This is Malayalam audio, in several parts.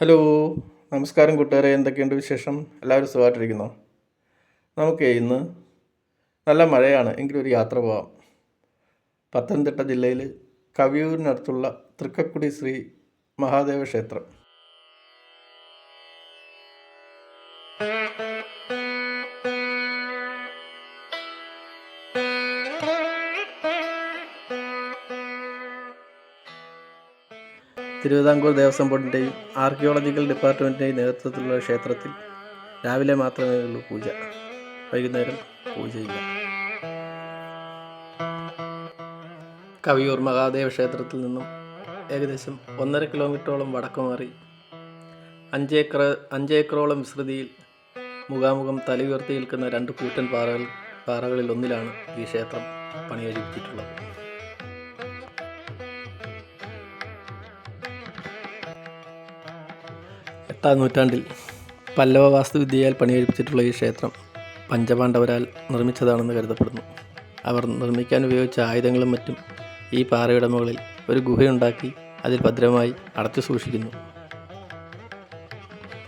ഹലോ നമസ്കാരം കൂട്ടുകാരെ. എന്തൊക്കെയുണ്ട് വിശേഷം? എല്ലാവരും സുഖമായിട്ടിരിക്കുന്നു? നമുക്ക് ഇന്ന് നല്ല മഴയാണ്. എങ്കിലും ഒരു യാത്ര പോവാം. പത്തനംതിട്ട ജില്ലയിൽ കവിയൂരിനടുത്തുള്ള തൃക്കക്കുടി ശ്രീ മഹാദേവ ക്ഷേത്രം. തിരുവിതാംകൂർ ദേവസ്വം ബോർഡിന്റെയും ആർക്കിയോളജിക്കൽ ഡിപ്പാർട്ട്മെന്റിന്റെയും നേതൃത്വത്തിലുള്ള ക്ഷേത്രത്തിൽ രാവിലെ മാത്രമേ ഉള്ളൂ പൂജ. വൈകുന്നേരം പൂജയില്ല. കവിയൂർ മഹാദേവ ക്ഷേത്രത്തിൽ നിന്നും ഏകദേശം ഒന്നര കിലോമീറ്ററോളം വടക്കു മാറി അഞ്ചേക്കർ അഞ്ചേക്കറോളം വിസ്തൃതിയിൽ മുഖാമുഖം തല തലയുയർത്തി നിൽക്കുന്ന രണ്ട് കൂറ്റൻ പാറകൾ പാറകളിൽ ഒന്നിലാണ് ഈ ക്ഷേത്രം പണികഴിപ്പിച്ചിട്ടുള്ളത്. എട്ടാം നൂറ്റാണ്ടിൽ പല്ലവ വാസ്തുവിദ്യയാൽ പണികഴിപ്പിച്ചിട്ടുള്ള ഈ ക്ഷേത്രം പഞ്ചപാണ്ഡവരാൽ നിർമ്മിച്ചതാണെന്ന് കരുതപ്പെടുന്നു. അവർ നിർമ്മിക്കാൻ ഉപയോഗിച്ച ആയുധങ്ങളും മറ്റും ഈ പാറയുടെ മുകളിൽ ഒരു ഗുഹയുണ്ടാക്കി അതിൽ ഭദ്രമായി അടച്ചു സൂക്ഷിക്കുന്നു.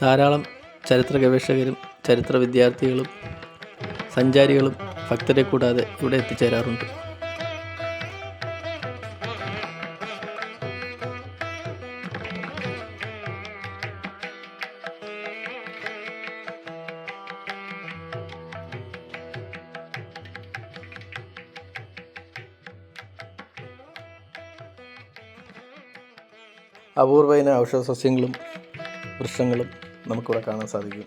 ധാരാളം ചരിത്ര ഗവേഷകരും ചരിത്ര വിദ്യാർത്ഥികളും സഞ്ചാരികളും ഭക്തരെ കൂടാതെ ഇവിടെ എത്തിച്ചേരാറുണ്ട്. അപൂർവയിന ഔഷധ സസ്യങ്ങളും വൃക്ഷങ്ങളും നമുക്കിവിടെ കാണാൻ സാധിക്കും.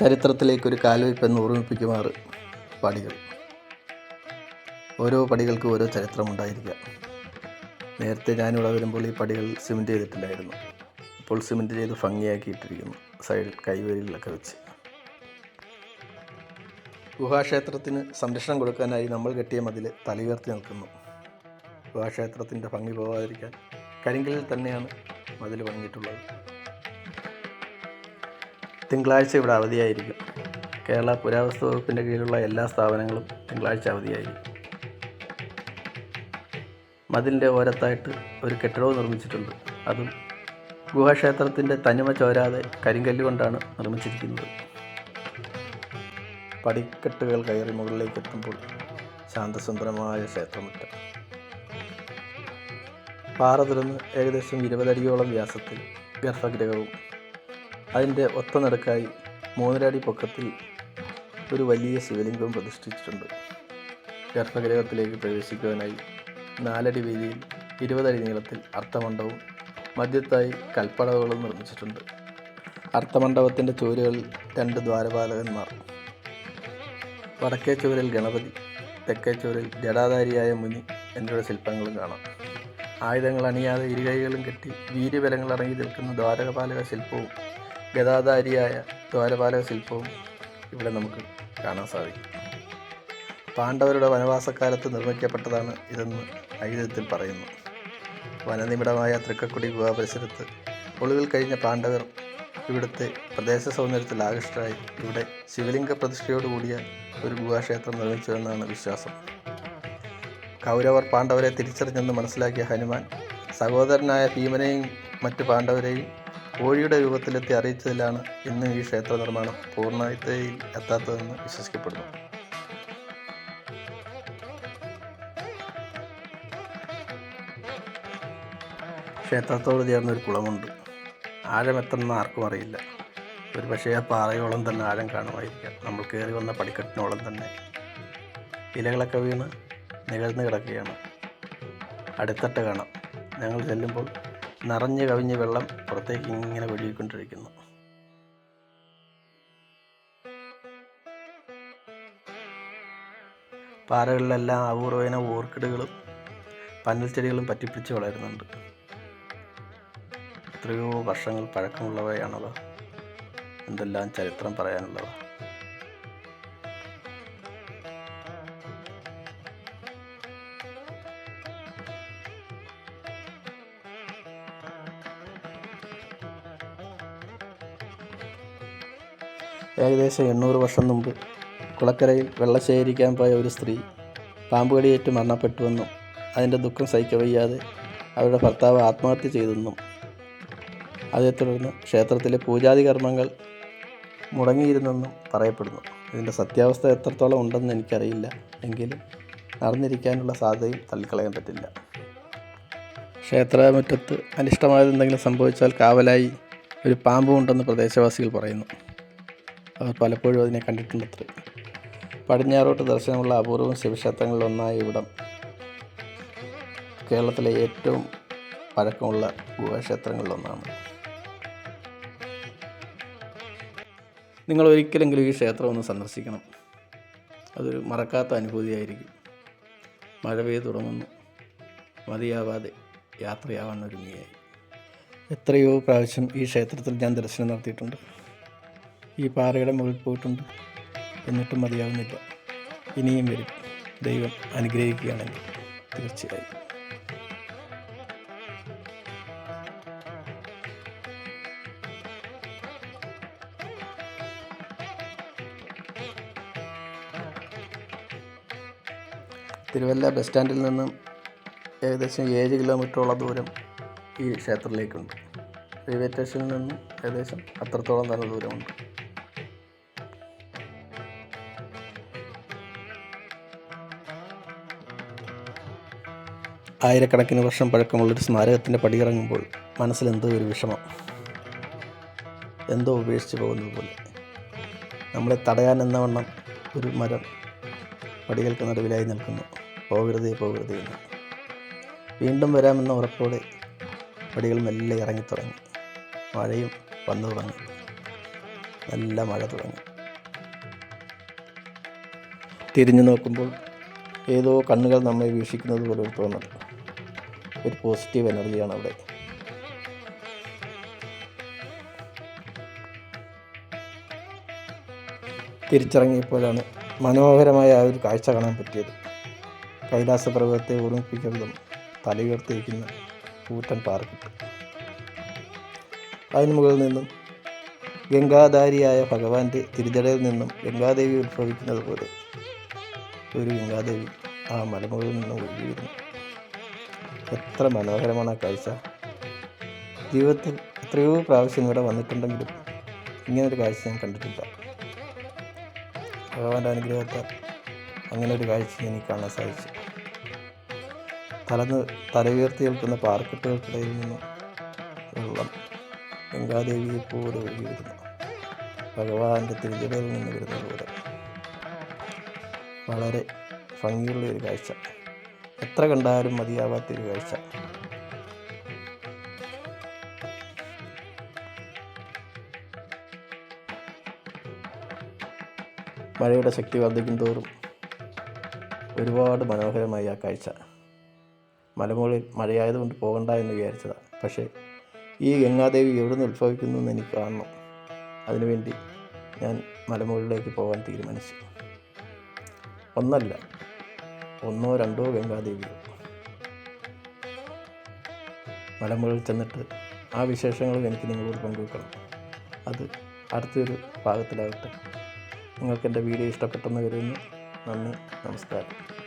ചരിത്രത്തിലേക്കൊരു കാൽവയ്പെന്ന് ഓർമ്മിപ്പിക്കുമാറ് പടികൾ. ഓരോ പടികൾക്കും ഓരോ ചരിത്രമുണ്ടായിരിക്കാം. നേരത്തെ ഞാനിവിടെ വരുമ്പോൾ ഈ പടികൾ സിമെന്റ് ചെയ്തിട്ടില്ലായിരുന്നു ഇപ്പോൾ സിമെന്റ് ചെയ്ത് ഭംഗിയാക്കിയിട്ടിരിക്കുന്നു. സൈഡ് കൈവരികളിലൊക്കെ വെച്ച്. ഗുഹാക്ഷേത്രത്തിന് സംരക്ഷണം കൊടുക്കാനായി നമ്മൾ കെട്ടിയ മതിൽ തലയുയർത്തി നിൽക്കുന്നു. ഗുഹാക്ഷേത്രത്തിന്റെ ഭംഗി പോകാതിരിക്കാൻ കരിങ്കലിൽ തന്നെയാണ് മതിൽ പണിഞ്ഞിട്ടുള്ളത്. തിങ്കളാഴ്ച ഇവിടെ അവധിയായിരിക്കും. കേരള പുരാവസ്തു വകുപ്പിന്റെ കീഴിലുള്ള എല്ലാ സ്ഥാപനങ്ങളും തിങ്കളാഴ്ച അവധിയായിരിക്കും. മതിലിന്റെ ഓരത്തായിട്ട് ഒരു കെട്ടിടവും നിർമ്മിച്ചിട്ടുണ്ട്. അതും ഗുഹാക്ഷേത്രത്തിന്റെ തനിമ ചോരാതെ കരിങ്കല്ല് കൊണ്ടാണ് നിർമ്മിച്ചിരിക്കുന്നത്. പടിക്കെട്ടുകൾ കയറി മുകളിലേക്ക് എത്തുമ്പോൾ ശാന്തസുന്ദരമായ ക്ഷേത്രമുറ്റം. പാറ തുറന്ന് ഏകദേശം ഇരുപതടിയോളം വ്യാസത്തിൽ ഗർഭഗ്രഹവും അതിന്റെ ഒത്ത നടുക്കായി മൂന്നരടി പൊക്കത്തിൽ ഒരു വലിയ ശിവലിംഗം പ്രതിഷ്ഠിച്ചിട്ടുണ്ട്. ഗർഭഗ്രഹത്തിലേക്ക് പ്രവേശിക്കുവാനായി നാലടി വീതിയിൽ ഇരുപതടി നീളത്തിൽ അർത്ഥമണ്ഡവും മധ്യത്തായി കൽപ്പടവുകളും നിർമ്മിച്ചിട്ടുണ്ട്. അർത്ഥമണ്ഡപത്തിന്റെ ചുവരുകളിൽ രണ്ട് ദ്വാരപാലകന്മാർ. വടക്കേ ചുവരിൽ ഗണപതി തെക്കേ ചുവരിൽ ജടാധാരിയായ മുനി എന്നിവയുടെ ശില്പങ്ങളും കാണാം. ആയുധങ്ങൾ അണിയാതെ ഇരുകൈകളും കെട്ടി വീര്യബലങ്ങൾ അടങ്ങി നിൽക്കുന്ന ദ്വാരപാലക ശില്പവും ഗതാധാരിയായ ദ്വാരപാലക ശില്പവും ഇവിടെ നമുക്ക് കാണാൻ സാധിക്കും. പാണ്ഡവരുടെ വനവാസക്കാലത്ത് നിർമ്മിക്കപ്പെട്ടതാണ് ഇതെന്ന് ഐതിഹ്യത്തിൽ പറയുന്നു. വനനിബിഡമായ തൃക്കക്കുടി ഗുഹാ പരിസരത്ത് ഒളിവിൽ കഴിഞ്ഞ പാണ്ഡവർ ഇവിടുത്തെ പ്രദേശ സൗന്ദര്യത്തിൽ ആകൃഷ്ടരായി. ഇവിടെ ശിവലിംഗ പ്രതിഷ്ഠയോടുകൂടിയ ഒരു ഗുഹാക്ഷേത്രം നിർമ്മിച്ചുവെന്നാണ് വിശ്വാസം. കൗരവർ പാണ്ഡവരെ തിരിച്ചറിഞ്ഞെന്ന് മനസ്സിലാക്കിയ ഹനുമാൻ സഹോദരനായ ഭീമനെയും മറ്റു പാണ്ഡവരെയും കോഴിയുടെ രൂപത്തിലെത്തി അറിയിച്ചതിലാണ് ഇന്ന് ഈ ക്ഷേത്ര നിർമ്മാണം പൂർണതയിൽ എത്താത്തതെന്ന് വിശ്വസിക്കപ്പെടുന്നു. ക്ഷേത്രത്തോട് ചേർന്നൊരു കുളമുണ്ട്. ആഴം എത്തണമെന്ന് ആർക്കും അറിയില്ല. ഒരു പക്ഷേ ആ പാറയോളം തന്നെ ആഴം കാണുമായിരിക്കാം. നമ്മൾ കയറി വന്ന പടിക്കെട്ടിനോളം തന്നെ. ഇലകളൊക്കെ വീണ് നികഴ്ന്ന് കിടക്കുകയാണ്. അടുത്തട്ട് കാണാം. ഞങ്ങൾ ചെല്ലുമ്പോൾ നിറഞ്ഞു കവിഞ്ഞ് വെള്ളം പുറത്തേക്ക് ഇങ്ങനെ ഒഴുകിക്കൊണ്ടിരിക്കുന്നു. പാറകളിലെല്ലാം അപൂർവേന ഓർക്കിഡുകളും പന്നൽ ചെടികളും പറ്റിപ്പിടിച്ച് വളരുന്നുണ്ട്. എത്രയോ വർഷങ്ങൾ പഴക്കമുള്ളവയാണവ. എന്തെല്ലാം ചരിത്രം പറയാനുള്ളവ. ഏകദേശം എണ്ണൂറ് വർഷം മുമ്പ് കുളക്കരയിൽ വെള്ളം ശേഖരിക്കാൻ പോയ ഒരു സ്ത്രീ പാമ്പ് കടിയേറ്റ് മരണപ്പെട്ടുവെന്നും അതിന്റെ ദുഃഖം സഹിക്കവയ്യാതെ അവരുടെ ഭർത്താവ് ആത്മഹത്യ ചെയ്തെന്നും അതേ തുടർന്ന് ക്ഷേത്രത്തിലെ പൂജാതി കർമ്മങ്ങൾ മുടങ്ങിയിരുന്നെന്നും പറയപ്പെടുന്നു. ഇതിന്റെ സത്യാവസ്ഥ എത്രത്തോളം ഉണ്ടെന്ന് എനിക്കറിയില്ല. എങ്കിലും നടന്നിരിക്കാനുള്ള സാധ്യതയും തള്ളിക്കളയാൻ പറ്റില്ല. ക്ഷേത്രമുറ്റത്ത് അനിഷ്ടമായത് എന്തെങ്കിലും സംഭവിച്ചാൽ കാവലായി ഒരു പാമ്പ് ഉണ്ടെന്ന് പ്രദേശവാസികൾ പറയുന്നു. അവർ പലപ്പോഴും അതിനെ കണ്ടിട്ടുണ്ടത്രേ. പടിഞ്ഞാറോട്ട് ദർശനമുള്ള അപൂർവം ശിവക്ഷേത്രങ്ങളിലൊന്നായ ഇവിടം കേരളത്തിലെ ഏറ്റവും പഴക്കമുള്ള ഗുഹാക്ഷേത്രങ്ങളിലൊന്നാണ് നിങ്ങൾ ഒരിക്കലെങ്കിലും ഈ ക്ഷേത്രം ഒന്ന് സന്ദർശിക്കണം. അതൊരു മറക്കാത്ത അനുഭൂതിയായിരിക്കും. മഴ പെയ്തു തുടങ്ങുന്നു. മതിയാവാതെ യാത്രയാവാൻ ഒരുങ്ങിയായി. എത്രയോ പ്രാവശ്യം ഈ ക്ഷേത്രത്തിൽ ഞാൻ ദർശനം നടത്തിയിട്ടുണ്ട്. ഈ പാറയുടെ മുകളിൽ പോയിട്ടുണ്ട്. എന്നിട്ടും മതിയാവുന്നില്ല. ഇനിയും വരും. ദൈവം അനുഗ്രഹിക്കുകയാണെങ്കിൽ തീർച്ചയായും. തിരുവല്ല ബസ് സ്റ്റാൻഡിൽ നിന്നും ഏകദേശം ഏഴ് കിലോമീറ്ററോളം ദൂരം ഈ ക്ഷേത്രത്തിലേക്കുണ്ട്. റെയിൽവേ സ്റ്റേഷനിൽ നിന്നും ഏകദേശം അത്രത്തോളം തന്നെ ദൂരമുണ്ട്. ആയിരക്കണക്കിന് വർഷം പഴക്കമുള്ളൊരു സ്മാരകത്തിന്റെ പടിയിറങ്ങുമ്പോൾ മനസ്സിൽ എന്തോ ഒരു വിഷമം. എന്തോ ഉപേക്ഷിച്ച് പോകുന്നത് പോലെ. നമ്മളെ തടയാൻ എന്ന വണ്ണം ഒരു മരം പടികൾക്ക് നടുവിലായി നിൽക്കുന്നു. പോകരുതേ പോകരുതേ എന്ന്. വീണ്ടും വരാമെന്ന ഉറപ്പോടെ പടികൾ മെല്ലെ ഇറങ്ങി തുടങ്ങി മഴയും വന്നു തുടങ്ങി. നല്ല മഴ തുടങ്ങി. തിരിഞ്ഞു നോക്കുമ്പോൾ ഏതോ കണ്ണുകൾ നമ്മെ വീക്ഷിക്കുന്നത് പോലെ ഒരു തോന്നൽ. ഒരു പോസിറ്റീവ് എനർജിയാണ് അവിടെ. തിരിച്ചിറങ്ങിയപ്പോഴാണ് മനോഹരമായ ആ ഒരു കാഴ്ച കാണാൻ പറ്റിയത്. കൈലാസ പർവതത്തെ ഓർമ്മിപ്പിക്കുന്നതും തലയുയർത്തിയിരിക്കുന്ന കൂറ്റൻ പാർക്കിട്ട് അതിന് മുകളിൽ നിന്നും ഗംഗാധാരിയായ ഭഗവാന്റെ തിരിതടയിൽ നിന്നും ഗംഗാദേവി ഉത്ഭവിക്കുന്നത് പോലെ ഒരു ഗംഗാദേവി ആ മലമുകളിൽ നിന്നും ഒഴുകി വരുന്നു എത്ര മനോഹരമാണ് ആ കാഴ്ച. ജീവിതത്തിൽ എത്രയോ പ്രാവശ്യം ഇവിടെ വന്നിട്ടുണ്ടെങ്കിലും ഇങ്ങനൊരു കാഴ്ച ഞാൻ കണ്ടിട്ടില്ല. ഭഗവാന്റെ അനുഗ്രഹത്താൽ അങ്ങനെ ഒരു കാഴ്ച എനിക്ക് കാണാൻ സാധിച്ചു. തലന്ന് തല ഉയർത്തി നിൽക്കുന്ന പാർക്കെട്ടുകൾക്കിടയിൽ നിന്ന് വെള്ളം ഗംഗാദേവിയെ പോലെ ഒഴുകി വരുന്നു. ഭഗവാന്റെ തിരുചടയിൽ നിന്ന് വരുന്ന പോലെ. വളരെ ഭംഗിയുള്ള ഒരു കാഴ്ച. എത്ര കണ്ടാലും മതിയാവാത്ത ഒരു കാഴ്ച. മഴയുടെ ശക്തി വർദ്ധിക്കും തോറും ഒരുപാട് മനോഹരമായി ആ കാഴ്ച. മലമുകളിൽ മഴയായതുകൊണ്ട് പോകണ്ട എന്ന് വിചാരിച്ചതാണ് പക്ഷേ ഈ ഗംഗാദേവി എവിടെ നിന്ന് ഉത്ഭവിക്കുന്നു എന്ന് എനിക്ക് കാണണം. അതിനുവേണ്ടി ഞാൻ മലമുകളിലേക്ക് പോകാൻ തീരുമാനിച്ചു. ഒന്നല്ല ഒന്നോ രണ്ടോ ഗംഗാദേവിയോ മലമുകളിൽ ചെന്നിട്ട് ആ വിശേഷങ്ങളും എനിക്ക് നിങ്ങളോട് പങ്കുവെക്കണം. അത് അടുത്തൊരു ഭാഗത്തിലാകട്ടെ നിങ്ങൾക്ക് എന്റെ വീഡിയോ ഇഷ്ടപ്പെട്ടെന്ന് കരുതുന്നു. നന്ദി നമസ്കാരം.